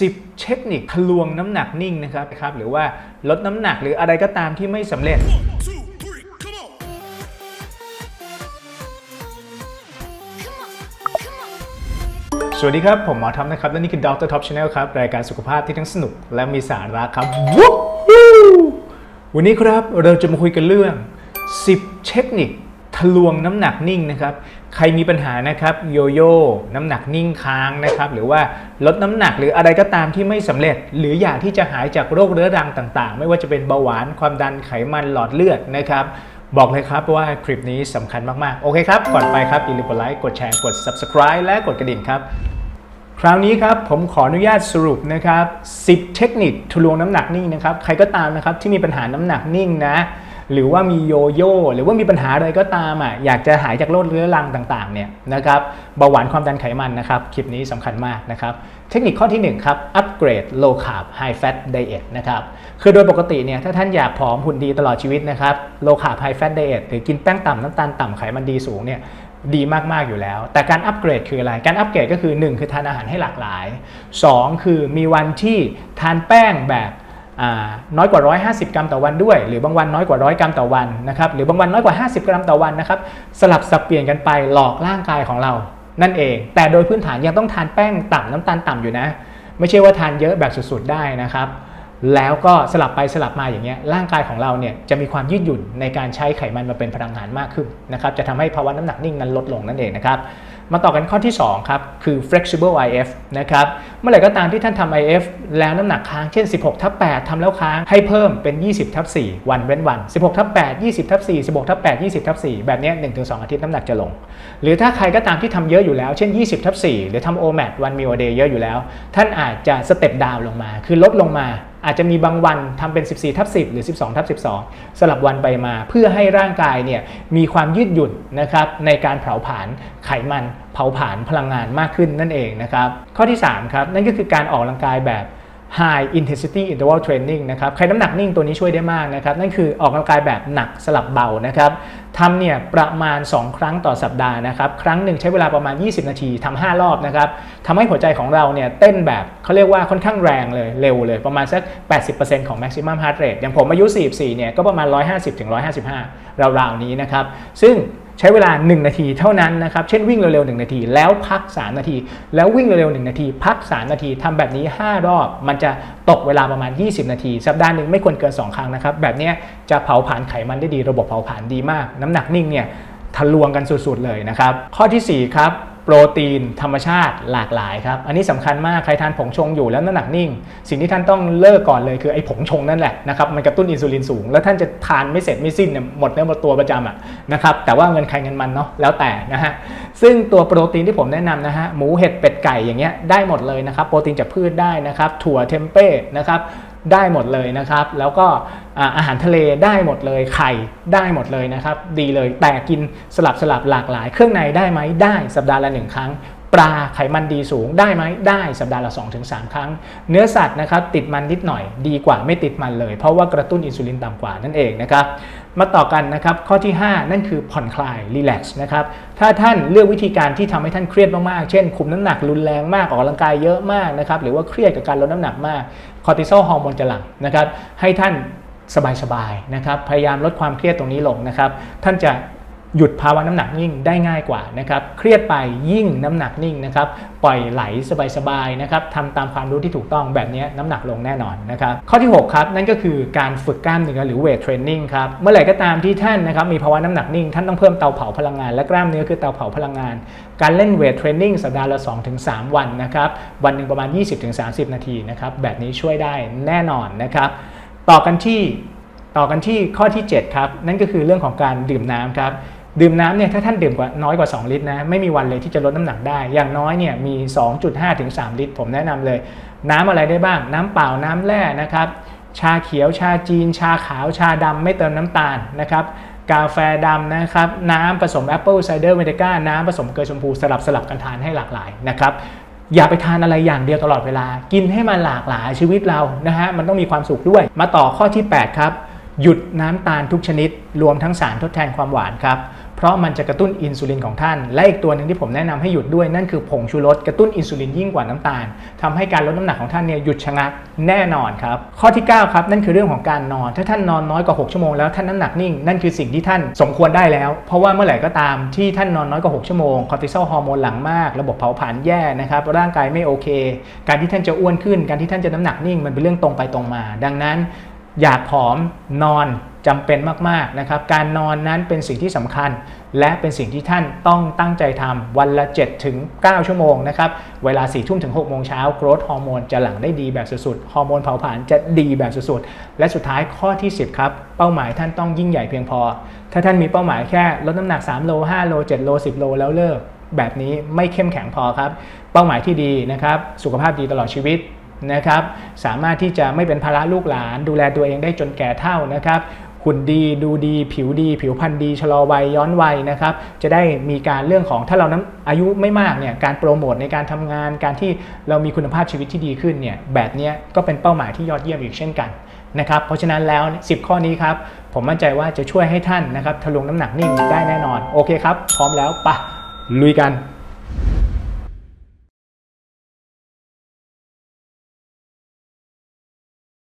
10 เทคนิคทะลวงน้ำหนักนิ่งนะครับครับหรือว่าลดน้ำหนักหรืออะไรก็ตามที่ไม่สำเร็จสวัสดีครับ ผมหมอท็อปนะครับ และนี่คือ Dr. Top Channel ครับ รายการสุขภาพที่ทั้งสนุกและมีสาระครับวู้ฮู้วันนี้ครับเราจะมาคุยกันเรื่อง 10 เทคนิค ลวงน้ำหนักนิ่งนะครับ ใครมีปัญหานะครับโยโย่น้ำหนักนิ่งค้างนะครับ หรือว่าลดน้ำหนักหรืออะไรก็ตามที่ไม่สำเร็จ หรืออยากที่จะหายจากโรคเรื้อรังต่างๆ ไม่ว่าจะเป็นเบาหวานความดันไขมันหลอดเลือดนะครับ บอกเลยครับว่าคลิปนี้สำคัญมากๆ โอเคครับ ก่อนไปครับอย่าลืมกดไลค์กดแชร์กด subscribe และกดกระดิ่งครับคราวนี้ครับผมขออนุญาตสรุปนะครับ 10 เทคนิคทะลวงน้ำหนักนิ่งนะครับ ใครก็ตามนะครับที่มีปัญหาน้ำหนักนิ่งนะ หรือว่ามีโยโย่หรือว่ามีปัญหาอะไรก็ตามอะอยากจะหายจากโรคเรื้อรังต่างๆเนี่ยนะครับเบาหวานความดันไขมันนะครับคลิปนี้สำคัญมากนะครับเทคนิคข้อที่1ครับอัปเกรด low carb high fat diet นะครับคือโดยปกติเนี่ยถ้าท่านอยากผอมหุ่นดีตลอดชีวิตนะครับ low carb high fat diet หรือกินแป้งต่ำน้ำตาลต่ำไขมันดีสูงเนี่ยดีมาก ๆ อยู่แล้ว แต่การอัปเกรดคืออะไร การอัปเกรดก็คือ 1 คือทานอาหารให้หลากหลาย 2 คือมีวันที่ทานแป้งแบบ น้อยกว่า 150 กรัมต่อวันด้วย หรือบางวันน้อยกว่า 100 กรัมต่อวันนะครับหรือบางวันน้อยกว่า 50 กรัมต่อวันนะครับสลับสับเปลี่ยนกันไปหลอกร่างกายของเรา นั่นเอง แต่โดยพื้นฐานยังต้องทานแป้งต่ำน้ำตาลต่ำอยู่นะ ไม่ใช่ว่าทานเยอะแบบสุดๆได้นะครับแล้วก็สลับไปสลับมาอย่างเงี้ยร่างกายของเราเนี่ยจะมีความยืดหยุ่นในการใช้ไขมันมาเป็นพลังงานมากขึ้นนะครับจะทำให้ภาวะน้ำหนักนิ่งนั้นลดลงนั่นเองนะครับมาต่อกันข้อที่ 2 ครับ คือ flexible IF นะครับเมื่อไหร่ก็ตามที่ท่านทำ IF แล้วน้ำหนักค้างเช่น 16ทับ8ทำแล้วค้างให้เพิ่มเป็น 20ทับ4วันเว้นวัน 16ทับ8 20ทับ4 16ทับ8 20ทับ4แบบนี้ย1-2 อาทิตย์น้ำหนักจะลง หรือถ้าใครก็ตามที่ทำเยอะอยู่แล้วเช่น 20ทับ4หรือทำ OMAD วันมี a day เยอะอยู่แล้ว ท่านอาจจะสเต็ปดาวลงมา คือลดลงมาอาจจะมีบางวันทำเป็น 14ทับ10 หรือ 12ทับ12 สลับวันไปมา เพื่อให้ร่างกายเนี่ยมีความยืดหยุ่นนะครับในการเผาผลาญไขมันเผาผลาญพลังงานมากขึ้นนั่นเองนะครับ ข้อที่3ครับนั่นก็คือการออกกำลังกายแบบ High Intensity Interval Training นะครับใครน้ำหนักนิ่งตัวนี้ช่วยได้มากนะครับ นั่นคือออกกำลังกายแบบหนักสลับเบานะครับทำเนี่ยประมาณ 2 ครั้งต่อสัปดาห์นะครับ ครั้งหนึ่งใช้เวลาประมาณ 20 นาทีทำ5รอบนะครับทำให้หัวใจของเราเนี่ยเต้นแบบเขาเรียกว่าค่อนข้างแรงเลยเร็วเลยประมาณสัก 80%ของ maximum heart rate อย่างผมอายุ 44 เนี่ยก็ประมาณ 150-155 ราวๆนี้นะครับ ซึ่ง ใช้เวลา 1 นาทีเท่านั้นนะครับ เช่นวิ่งเร็วๆ1นาที แล้วพัก 3 นาที แล้ววิ่งเร็วๆ1นาที พัก 3 นาทีทำแบบนี้ 5 รอบ มันจะตกเวลาประมาณ 20 นาที สัปดาห์หนึ่งไม่ควรเกิน 2 ครั้งนะครับ แบบนี้จะเผาผลาญไขมันได้ดี ระบบเผาผลาญดีมาก น้ำหนักนิ่งเนี่ยทะลวงกันสุดๆเลยนะครับ ข้อทีสี่4 ครับ รตีนธรรมชาติหลากหลายครับ อันนี้สำคัญมากใครทานผงชงอยู่แล้วน้ำหนักนิ่ง สิ่งที่ท่านต้องเลิกก่อนเลยคือไอ้ผงชงนั่นแหละนะครับมันกระตุ้นอินซูลินสูง แล้วท่านจะทานไม่เสร็จไม่สิ้นเนี่ยหมดเนื้อหมดตัวประจำอะนะครับแต่ว่าเงินใครเงินมันเนาะแล้วแต่นะฮะซึ่งตัวโปรตีนที่ผมแนะนำนะฮะหมูเห็ดเป็ดไก่อย่างเงี้ยได้หมดเลยนะครับโปรตีนจากพืชได้นะครับถั่วเทมเป้นะครับ ได้หมดเลยนะครับ แล้วก็อาหารทะเลได้หมดเลยไข่ได้หมดเลยนะครับ ดีเลยแต่กินสลับสลับหลากหลาย เครื่องในได้ไหมได้สัปดาห์ละหนึ่งครั้ง ปลาไขมันดีสูงได้ไหมได้สัปดาห์ละ 2-3 ครั้ง เนื้อสัตว์นะครับติดมันนิดหน่อยดีกว่าไม่ติดมันเลย เพราะว่ากระตุ้นอินซูลินต่ำกว่านั่นเองนะครับมาต่อกันนะครับข้อที่ 5 นั่นคือผ่อนคลายรีแลกซ์นะครับถ้าท่านเลือกวิธีการที่ทำให้ท่านเครียดมากๆ เช่น คุมน้ำหนักรุนแรงมากออกกำลังกายเยอะมากนะครับหรือว่าเครียดกับการลดน้ำหนักมากคอร์ติซอลฮอร์โมนจะหลั่งนะครับให้ท่านสบายๆนะครับพยายามลดความเครียดตรงนี้ลงนะครับท่านจะ หยุดภาวะน้ำหนักนิ่งได้ง่ายกว่านะครับเครียดไปยิ่งน้ำหนักนิ่งนะครับปล่อยไหลสบายๆนะครับทำตามความรู้ที่ถูกต้องแบบนี้น้ำหนักลงแน่นอนนะครับข้อที่ 6 ครับ นั่นก็คือการฝึกกล้ามเนื้อหรือเวทเทรนนิ่งครับเมื่อไหร่ก็ตามที่ท่านนะครับมีภาวะน้ำหนักนิ่ง ท่านต้องเพิ่มเตาเผาพลังงานและกล้ามเนื้อคือเตาเผาพลังงาน การเล่นเวทเทรนนิ่งสัปดาห์ละ 2-3 วันนะครับวันหนึ่งประมาณ 20-30 นาทีนะครับแบบนี้ช่วยได้แน่นอนนะครับต่อกันที่ต่อกันที่ข้อที่ 7 ครับ นั่นก็คือเรื่องของการดื่มน้ำครับ ดื่มน้ำเนี่ยถ้าท่านดื่มกว่าน้อยกว่า 2 ลิตรนะไม่มีวันเลยที่จะลดน้ำหนักได้ อย่างน้อยเนี่ยมี 2.5 ถึง 3 ลิตร ผมแนะนำเลย น้ำอะไรได้บ้าง น้ำเปล่าน้ำแร่นะครับชาเขียวชาจีน ชาขาวชาดำไม่เติมน้ำตาลนะครับกาแฟดำนะครับน้ำผสมแอปเปิลไซเดอร์เมดิก้าน้ำผสมเกลือชมพูสลับสลับกันทานให้หลากหลายนะครับอย่าไปทานอะไรอย่างเดียวตลอดเวลา กินให้มันหลากหลายชีวิตเรานะฮะมันต้องมีความสุขด้วย มาต่อข้อที่ 8 ครับ หยุดน้ำตาลทุกชนิด รวมทั้งสารทดแทนความหวานครับ เพราะมันจะกระตุ้นอินซูลินของท่าน และอีกตัวหนึ่งที่ผมแนะนำให้หยุดด้วยนั่นคือผงชูรสกระตุ้นอินซูลินยิ่งกว่าน้ำตาลทำให้การลดน้ำหนักของท่านเนี่ยหยุดชะงักแน่นอนครับ ข้อที่ 9 ครับ นั่นคือเรื่องของการนอน ถ้าท่านนอนน้อยกว่า 6 ชั่วโมงแล้วท่านน้ำหนักนิ่ง นั่นคือสิ่งที่ท่านสมควรได้แล้ว เพราะว่าเมื่อไหร่ก็ตามที่ท่านนอนน้อยกว่า 6 ชั่วโมงคอร์ติซอลฮอร์โมนหลังมาก ระบบเผาผลาญแย่นะครับร่างกายไม่โอเค การที่ท่านจะอ้วนขึ้น การที่ท่านจะน้ำหนักนิ่ง มันเป็นเรื่องตรงไปตรงมา ดังนั้น อยากผอมนอน จำเป็นมากๆนะครับการนอนนั้นเป็นสิ่งที่สำคัญ และเป็นสิ่งที่ท่านต้องตั้งใจทำวันละ 7 ถึง 9 ชั่วโมงนะครับเวลา 4 ทุ่มถึง 6 โมงเช้าโกรทฮอร์โมนจะหลั่งได้ดีแบบสุดๆฮอร์โมนเผาผลาญจะดีแบบสุดๆ และสุดท้ายข้อที่ 10 ครับ เป้าหมายท่านต้องยิ่งใหญ่เพียงพอ ถ้าท่านมีเป้าหมายแค่ลดน้ำหนัก 3 โล 5 โล 7 โล 10 โลแล้วเลิกแบบนี้ไม่เข้มแข็งพอครับ เป้าหมายที่ดีนะครับ สุขภาพดีตลอดชีวิตนะครับ สามารถที่จะไม่เป็นภาระลูกหลาน ดูแลตัวเองได้จนแก่เท่านะครับ หุ่นดีดูดี ผิวดี ผิวพรรณดีชะลอวัยย้อนวัยนะครับ จะได้มีการเรื่องของถ้าเราน้ำอายุไม่มากเนี่ยการโปรโมทในการทำงาน การที่เรามีคุณภาพชีวิตที่ดีขึ้นเนี่ยแบบนี้ก็เป็นเป้าหมายที่ยอดเยี่ยมอีกเช่นกันนะครับเพราะฉะนั้นแล้ว 10 ข้อนี้ครับ ผมมั่นใจว่าจะช่วยให้ท่านนะครับทะลวงน้ำหนักนิ่งได้แน่นอน โอเคครับ พร้อมแล้วปะลุยกัน